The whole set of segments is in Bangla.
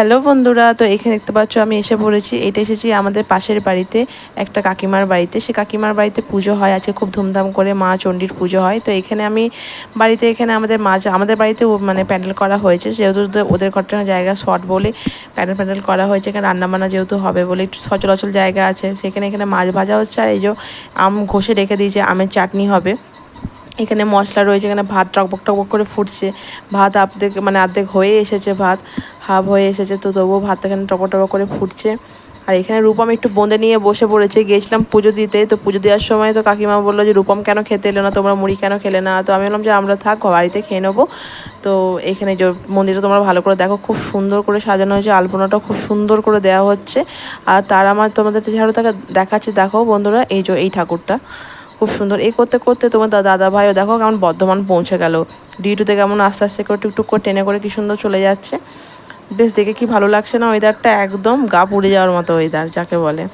হ্যালো বন্ধুরা, তো এখানে দেখতে পাচ্ছ আমি এসে পড়েছি। এটা এসেছি আমাদের পাশের বাড়িতে, একটা কাকিমার বাড়িতে। সে কাকিমার বাড়িতে পুজো হয়, আজকে খুব ধুমধাম করে মা চণ্ডীর পুজো হয়। তো এখানে আমি বাড়িতে, এখানে আমাদের মা আমাদের বাড়িতে মানে প্যান্ডেল করা হয়েছে। যেহেতু ওদের- ঘরটা জায়গা শর্ট বলে প্যান্ডেল প্যান্ডেল করা হয়েছে। এখানে রান্নাবান্না যেহেতু হবে বলে একটু সচলাচল জায়গা আছে। সেখানে এখানে মাছ ভাজা হচ্ছে আর এই যে আম ঘষে রেখে দিয়েছে, আমের চাটনি হবে। এখানে মশলা রয়েছে, এখানে ভাত টকবক টকবক করে ফুটছে। ভাত আর্ধেক মানে অর্ধেক হয়ে এসেছে ভাত। হাফ হয়ে এসেছে, তো তবুও ভাত এখানে টপক টপক করে ফুটছে। আর এখানে রূপম একটু বোঁদে নিয়ে বসে পড়েছে, গিয়েছিলাম পুজো দিতে, তো পুজো দেওয়ার সময় তো কাকিমা বলল যে, রূপম কেন খেতে এলো না? তোমরা মুড়ি কেন খেলে না? তো আমি বললাম যে, আমরা থাক, বাড়িতে খেয়ে নেব। তো এখানে যে মন্দিরটা তোমরা ভালো করে দেখো, খুব সুন্দর করে সাজানো হয়েছে, আলপনাটা খুব সুন্দর করে দেওয়া হচ্ছে। আর তার আমার তোমাদের ঝাড়ু থাকা দেখাচ্ছে, দেখো বন্ধুরা, এই যে এই ঠাকুরটা, খুব সুন্দর। এই করতে করতে তোমার দাদা ভাইও দেখো কেমন বর্ধমান পৌঁছে গেল। ডিউটিতে কেমন আস্তে আস্তে করে টুকটুক করে টেনে করে কি সুন্দর চলে যাচ্ছে। বেশ দেখে কি ভালো লাগছে না ওয়েদারটা একদম গা পুড়ে যাওয়ার মতো ওয়েদার যাকে বলে।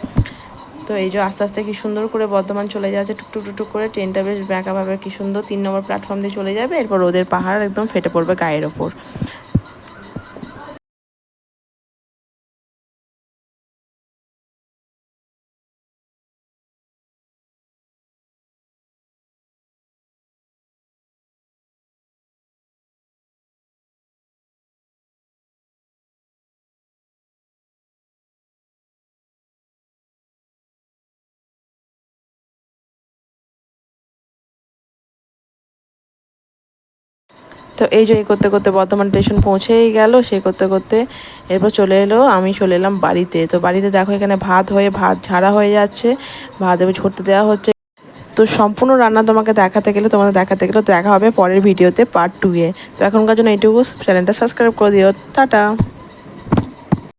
তো এই যে আস্তে আস্তে কি সুন্দর করে বর্ধমান চলে যাচ্ছে টুকটুক টুকটুক করে ট্রেনটা বেশ ব্যাকাভাবে কি সুন্দর তিন নম্বর প্ল্যাটফর্ম দিয়ে চলে যাবে, এরপর ওদের পাহাড় একদম ফেটে পড়বে গায়ের ওপর। তো এই যে করতে করতে বর্ধমান স্টেশন পৌঁছেই গেল, সেই করতে করতে এরপর চলে এলো, আমি চলে এলাম বাড়িতে। তো বাড়িতে দেখো এখানে ভাত হয়ে, ভাত ঝাড়া হয়ে যাচ্ছে, ভাত এবার ঝরতে দেওয়া হচ্ছে। তো সম্পূর্ণ রান্না তোমাকে দেখাতে গেলে, তোমাদের দেখাতে গেলে দেখা হবে পরের ভিডিওতে পার্ট টু এ। তো এখনকার জন্য এইটুকু চ্যানেলটা সাবস্ক্রাইব করে দিও। টাটা!